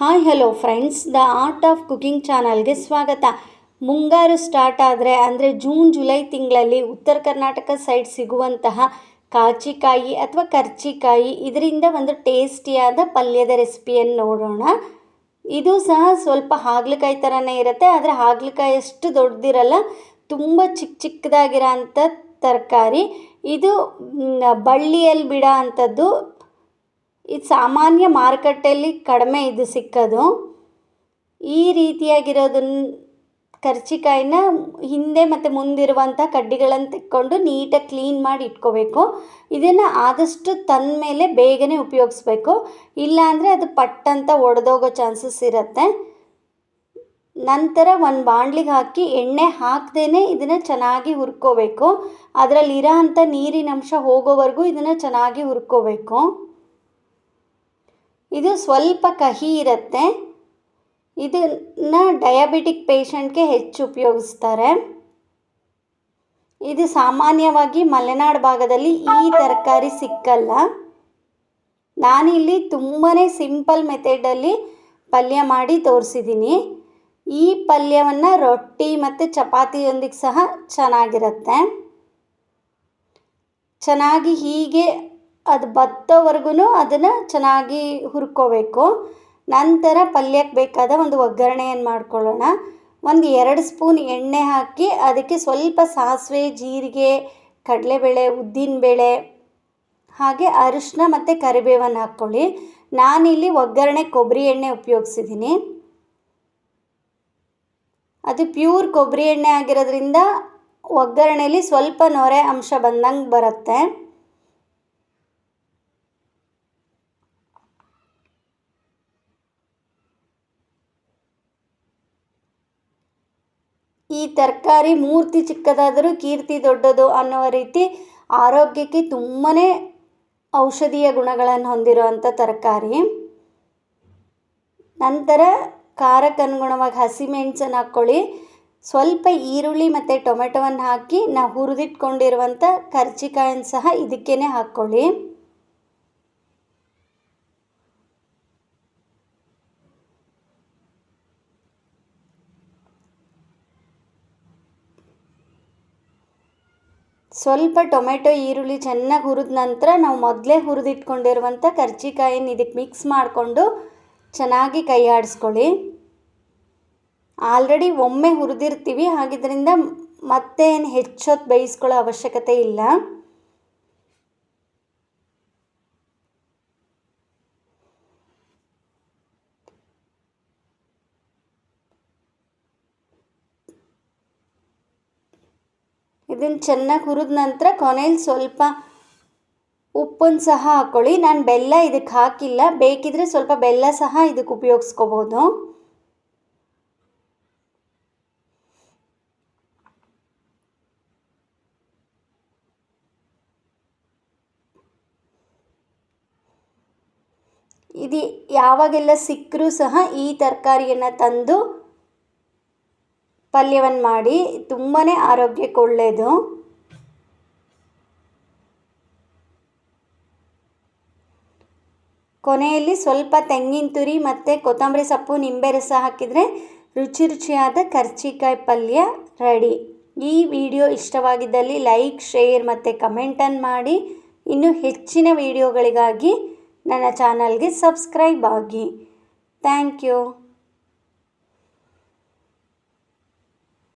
Hi hello friends the art of cooking ಚಾನಲ್ಗೆ ಸ್ವಾಗತ. ಮುಂಗಾರು ಸ್ಟಾರ್ಟ್ ಆದರೆ, ಅಂದರೆ ಜೂನ್ ಜುಲೈ ತಿಂಗಳಲ್ಲಿ ಉತ್ತರ ಕರ್ನಾಟಕ ಸೈಡ್ ಸಿಗುವಂತಹ ಕಾಚಿಕಾಯಿ ಅಥವಾ ಕರ್ಚಿಕಾಯಿ ಇದರಿಂದ ಒಂದು ಟೇಸ್ಟಿಯಾದ ಪಲ್ಯದ ರೆಸಿಪಿಯನ್ನು ನೋಡೋಣ. ಇದು ಸಹ ಸ್ವಲ್ಪ ಹಾಗಲಕಾಯಿ ಥರನೇ ಇರುತ್ತೆ, ಆದರೆ ಹಾಗಲಕಾಯಿ ಅಷ್ಟು ದೊಡ್ಡದಿರಲ್ಲ, ತುಂಬ ಚಿಕ್ಕ ಚಿಕ್ಕದಾಗಿರೋ ಅಂಥ ತರಕಾರಿ. ಇದು ಬಳ್ಳಿಯಲ್ಲಿ ಬಿಡೋ ಅಂಥದ್ದು ಇದು ಸಾಮಾನ್ಯ ಮಾರುಕಟ್ಟೆಯಲ್ಲಿ ಕಡಿಮೆ ಇದು ಸಿಕ್ಕೋದು. ಈ ರೀತಿಯಾಗಿರೋದನ್ನ ಕರ್ಚಿಕಾಯಿನ ಹಿಂದೆ ಮತ್ತು ಮುಂದಿರುವಂಥ ಕಡ್ಡಿಗಳನ್ನು ತೆಕ್ಕೊಂಡು ನೀಟಾಗಿ ಕ್ಲೀನ್ ಮಾಡಿ ಇಟ್ಕೋಬೇಕು. ಇದನ್ನು ಆದಷ್ಟು ತಂದ ಮೇಲೆ ಬೇಗನೆ ಉಪಯೋಗಿಸ್ಬೇಕು. ಇಲ್ಲಾಂದರೆ ಅದು ಪಟ್ಟಂತ ಒಡೆದೋಗೋ ಚಾನ್ಸಸ್ ಇರುತ್ತೆ. ನಂತರ ಒಂದು ಬಾಣಲಿಗೆ ಹಾಕಿ ಎಣ್ಣೆ ಹಾಕ್ದೇ ಇದನ್ನು ಚೆನ್ನಾಗಿ ಹುರ್ಕೋಬೇಕು. ಅದರಲ್ಲಿರೋ ಅಂಥ ನೀರಿನ ಅಂಶ ಹೋಗೋವರೆಗೂ ಇದನ್ನು ಚೆನ್ನಾಗಿ ಹುರ್ಕೋಬೇಕು. ಇದು ಸ್ವಲ್ಪ ಕಹಿ ಇರುತ್ತೆ. ಇದನ್ನು ಡಯಾಬಿಟಿಕ್ ಪೇಷಂಟ್ಗೆ ಹೆಚ್ಚು ಉಪಯೋಗಿಸ್ತಾರೆ. ಇದು ಸಾಮಾನ್ಯವಾಗಿ ಮಲೆನಾಡು ಭಾಗದಲ್ಲಿ ಈ ತರಕಾರಿ ಸಿಕ್ಕಲ್ಲ. ನಾನಿಲ್ಲಿ ತುಂಬಾ ಸಿಂಪಲ್ ಮೆಥಡಲ್ಲಿ ಪಲ್ಯ ಮಾಡಿ ತೋರಿಸಿದ್ದೀನಿ ಈ ಪಲ್ಯವನ್ನು ರೊಟ್ಟಿ ಮತ್ತು ಚಪಾತಿಯೊಂದಿಗೆ ಸಹ ಚೆನ್ನಾಗಿರುತ್ತೆ. ಚೆನ್ನಾಗಿ ಹೀಗೆ ಅದು ಬತ್ತೋವರೆಗೂ ಅದನ್ನು ಚೆನ್ನಾಗಿ ಹುರ್ಕೋಬೇಕು. ನಂತರ ಪಲ್ಯಕ್ಕೆ ಬೇಕಾದ ಒಂದು ಒಗ್ಗರಣೆಯನ್ನು ಮಾಡ್ಕೊಳ್ಳೋಣ. ಒಂದು ಎರಡು ಸ್ಪೂನ್ ಎಣ್ಣೆ ಹಾಕಿ ಅದಕ್ಕೆ ಸ್ವಲ್ಪ ಸಾಸಿವೆ, ಜೀರಿಗೆ, ಕಡಲೆಬೇಳೆ, ಉದ್ದಿನಬೇಳೆ ಹಾಗೆ ಅರಿಶಿನ ಮತ್ತು ಕರಿಬೇವನ್ನು ಹಾಕ್ಕೊಳ್ಳಿ. ನಾನಿಲ್ಲಿ ಒಗ್ಗರಣೆ ಕೊಬ್ಬರಿ ಎಣ್ಣೆ ಉಪಯೋಗಿಸಿದ್ದೀನಿ ಅದು ಪ್ಯೂರ್ ಕೊಬ್ಬರಿ ಎಣ್ಣೆ ಆಗಿರೋದ್ರಿಂದ ಒಗ್ಗರಣೆಯಲ್ಲಿ ಸ್ವಲ್ಪ ನೊರೆ ಅಂಶ ಬಂದಂಗೆ ಬರುತ್ತೆ. ಈ ತರಕಾರಿ ಮೂರ್ತಿ ಚಿಕ್ಕದಾದರೂ ಕೀರ್ತಿ ದೊಡ್ಡದು ಅನ್ನುವ ರೀತಿ ಆರೋಗ್ಯಕ್ಕೆ ತುಂಬಾ ಔಷಧೀಯ ಗುಣಗಳನ್ನು ಹೊಂದಿರುವಂಥ ತರಕಾರಿ. ನಂತರ ಖಾರಕ್ಕನುಗುಣವಾಗಿ ಹಸಿಮೆಣಸನ್ನು ಹಾಕ್ಕೊಳ್ಳಿ. ಸ್ವಲ್ಪ ಈರುಳ್ಳಿ ಮತ್ತು ಟೊಮೆಟೊವನ್ನು ಹಾಕಿ ನಾವು ಹುರಿದಿಟ್ಕೊಂಡಿರುವಂಥ ಕರ್ಜಿಕಾಯನ್ನು ಸಹ ಇದಕ್ಕೇ ಹಾಕ್ಕೊಳ್ಳಿ. ಸ್ವಲ್ಪ ಟೊಮೆಟೊ, ಈರುಳ್ಳಿ ಚೆನ್ನಾಗಿ ಹುರಿದ ನಂತರ ನಾವು ಮೊದಲೇ ಹುರಿದಿಟ್ಕೊಂಡಿರುವಂಥ ಕರ್ಜಿಕಾಯಿನ ಇದಕ್ಕೆ ಮಿಕ್ಸ್ ಮಾಡಿಕೊಂಡು ಚೆನ್ನಾಗಿ ಕೈ ಆಡಿಸ್ಕೊಳ್ಳಿ. ಆಲ್ರೆಡಿ ಒಮ್ಮೆ ಹುರಿದಿರ್ತೀವಿ ಹಾಗಿದ್ದರಿಂದ ಮತ್ತೆ ಏನು ಹೆಚ್ಚೊತ್ತು ಬೇಯಿಸ್ಕೊಳ್ಳೋ ಅವಶ್ಯಕತೆ ಇಲ್ಲ. ಇದನ್ನು ಚೆನ್ನಾಗಿ ಹುರಿದ ನಂತರ ಕೊನೆಯಲ್ಲಿ ಸ್ವಲ್ಪ ಉಪ್ಪನ್ನು ಸಹ ಹಾಕ್ಕೊಳ್ಳಿ ನಾನು ಬೆಲ್ಲ ಇದಕ್ಕೆ ಹಾಕಿಲ್ಲ. ಬೇಕಿದ್ರೆ ಸ್ವಲ್ಪ ಬೆಲ್ಲ ಸಹ ಇದಕ್ಕೆ ಉಪಯೋಗಿಸ್ಕೋಬೋದು. ಇದು ಯಾವಾಗೆಲ್ಲ ಸಿಕ್ಕರೂ ಸಹ ಈ ತರಕಾರಿಯನ್ನು ತಂದು ಪಲ್ಯವನ್ನು ಮಾಡಿ ತುಂಬಾ ಆರೋಗ್ಯಕ್ಕೆ ಒಳ್ಳೆಯದು ಕೊನೆಯಲ್ಲಿ ಸ್ವಲ್ಪ ತೆಂಗಿನ ತುರಿ ಮತ್ತು ಕೊತ್ತಂಬರಿ ಸೊಪ್ಪು ನಿಂಬೆ ರಸ ಹಾಕಿದರೆ ರುಚಿ ರುಚಿಯಾದ ಕರ್ಚಿಕಾಯಿ ಪಲ್ಯ ರೆಡಿ. ಈ ವಿಡಿಯೋ ಇಷ್ಟವಾಗಿದ್ದಲ್ಲಿ ಲೈಕ್, ಶೇರ್ ಮತ್ತು ಕಮೆಂಟನ್ನು ಮಾಡಿ. ಇನ್ನು ಹೆಚ್ಚಿನ ವಿಡಿಯೋಗಳಿಗಾಗಿ ನನ್ನ ಚಾನಲ್ಗೆ ಸಬ್ಸ್ಕ್ರೈಬ್ ಆಗಿ. Thank you.